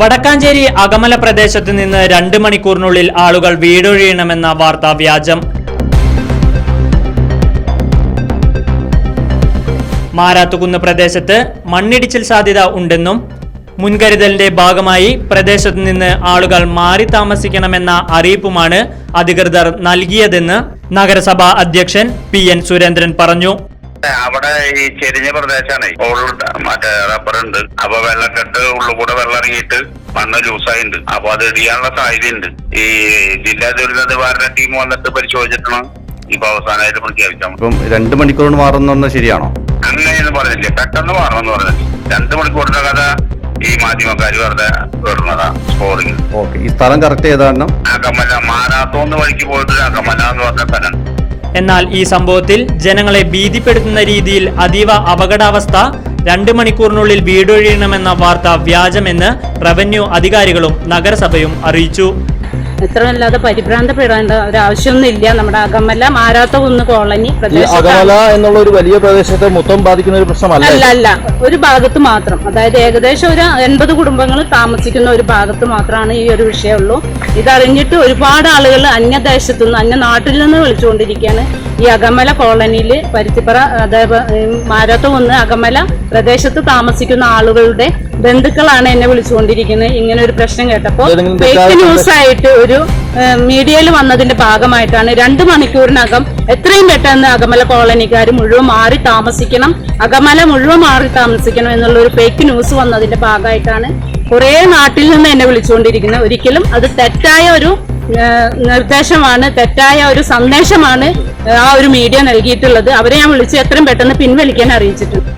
വടക്കാഞ്ചേരി അകമല പ്രദേശത്ത് നിന്ന് രണ്ട് മണിക്കൂറിനുള്ളിൽ ആളുകൾ വീടൊഴിയണമെന്ന വാർത്ത വ്യാജം. മാരാത്തുകുന്ന് പ്രദേശത്ത് മണ്ണിടിച്ചിൽ സാധ്യത ഉണ്ടെന്നും മുൻകരുതലിന്റെ ഭാഗമായി പ്രദേശത്തു നിന്ന് ആളുകൾ മാറി താമസിക്കണമെന്ന അറിയിപ്പുമാണ് അധികൃതർ നൽകിയതെന്ന് നഗരസഭാ അധ്യക്ഷൻ പി എൻ സുരേന്ദ്രൻ പറഞ്ഞു. അവിടെ ഈ ചെരിഞ്ഞ പ്രദേശമാണ് മറ്റേ റബ്ബർ ഉണ്ട്. അപ്പൊ വെള്ളക്കെട്ട് ഉള്ളിൽ കൂടെ വെള്ളം ഇറങ്ങിയിട്ട് മണ്ണ് ലൂസായിട്ടുണ്ട് അപ്പൊ അത് ഇടിയാനുള്ള സാധ്യതയുണ്ട്. ഈ ജില്ലാ ദുരിത നിവാരണ ടീം വന്നിട്ട് പരിശോധിച്ചിട്ടാണ് ഇപ്പൊ അവസാനമായിട്ട് പ്രഖ്യാപിക്കാം ഇപ്പം രണ്ട് മണിക്കൂറിന് മാറുന്ന ശരിയാണോ? അങ്ങനെയൊന്നും പറഞ്ഞില്ല പെട്ടെന്ന് മാറണമെന്ന് പറഞ്ഞില്ല രണ്ട് മണിക്കൂറിന്റെ കഥ ഈ മാധ്യമക്കാർ വെറുതെ വരുന്നതാണ് സ്കോറിങ് ഓക്കെ. ഈ സ്ഥലം കറക്റ്റ് ചെയ്താരണം അകമല. മാരാത്തോന്ന് വഴിക്ക് പോയിട്ട് അകമല എന്ന് പറഞ്ഞ സ്ഥലം. എന്നാൽ ഈ സംഭവത്തിൽ ജനങ്ങളെ ഭീതിപ്പെടുത്തുന്ന രീതിയിൽ അതീവ അപകടാവസ്ഥ രണ്ട് മണിക്കൂറിനുള്ളിൽ വീടൊഴിയണമെന്ന വാർത്ത വ്യാജമെന്ന് റവന്യൂ അധികാരികളും നഗരസഭയും അറിയിച്ചു. ഇത്രയല്ലാതെ പരിഭ്രാന്തപ്പെടേണ്ട ഒരു ആവശ്യമൊന്നും ഇല്ല. നമ്മുടെ അകമല മാരാത്ത കുന്ന് കോളനി അകമല എന്നുള്ള ഒരു വലിയ പ്രദേശത്തെ മൊത്തം ബാധിക്കുന്ന ഒരു പ്രശ്നമല്ല. അല്ല അല്ല. ഒരു ഭാഗത്ത് മാത്രം. അതായത് ഏകദേശം ഒരു എൺപത് കുടുംബങ്ങൾ താമസിക്കുന്ന ഒരു ഭാഗത്ത് മാത്രമാണ് ഈ ഒരു വിഷയമുള്ളൂ. ഇതറിഞ്ഞിട്ട് ഒരുപാട് ആളുകൾ അന്യദേശത്തു നിന്ന് അന്യ നാട്ടിൽ നിന്ന് വിളിച്ചുകൊണ്ടിരിക്കുകയാണ്. ഈ അകമല കോളനിയിൽ പരുത്തിപ്പറ അതേപോലെ ഒന്ന് അകമല പ്രദേശത്ത് താമസിക്കുന്ന ആളുകളുടെ ബന്ധുക്കളാണ് എന്നെ വിളിച്ചുകൊണ്ടിരിക്കുന്നത്. ഇങ്ങനെ ഒരു പ്രശ്നം കേട്ടപ്പോൾ ഫേക്ക് ന്യൂസ് ആയിട്ട് ഒരു മീഡിയയിൽ വന്നതിന്റെ ഭാഗമായിട്ടാണ് രണ്ട് മണിക്കൂറിനകം എത്രയും പെട്ടെന്ന് അകമല കോളനിക്കാർ മുഴുവൻ മാറി താമസിക്കണം അകമല മുഴുവൻ മാറി താമസിക്കണം എന്നുള്ള ഒരു ഫേക്ക് ന്യൂസ് വന്നതിന്റെ ഭാഗമായിട്ടാണ് കുറെ നാട്ടിൽ നിന്ന് എന്നെ വിളിച്ചുകൊണ്ടിരിക്കുന്നത്. ഒരിക്കലും അത് തെറ്റായ ഒരു നിർദ്ദേശമാണ് തെറ്റായ ഒരു സന്ദേശമാണ് ആ ഒരു മീഡിയ നൽകിയിട്ടുള്ളത്. അവരെ ഞാൻ വിളിച്ച് എത്രയും പെട്ടെന്ന് പിൻവലിക്കാൻ അറിയിച്ചിട്ടുണ്ട്.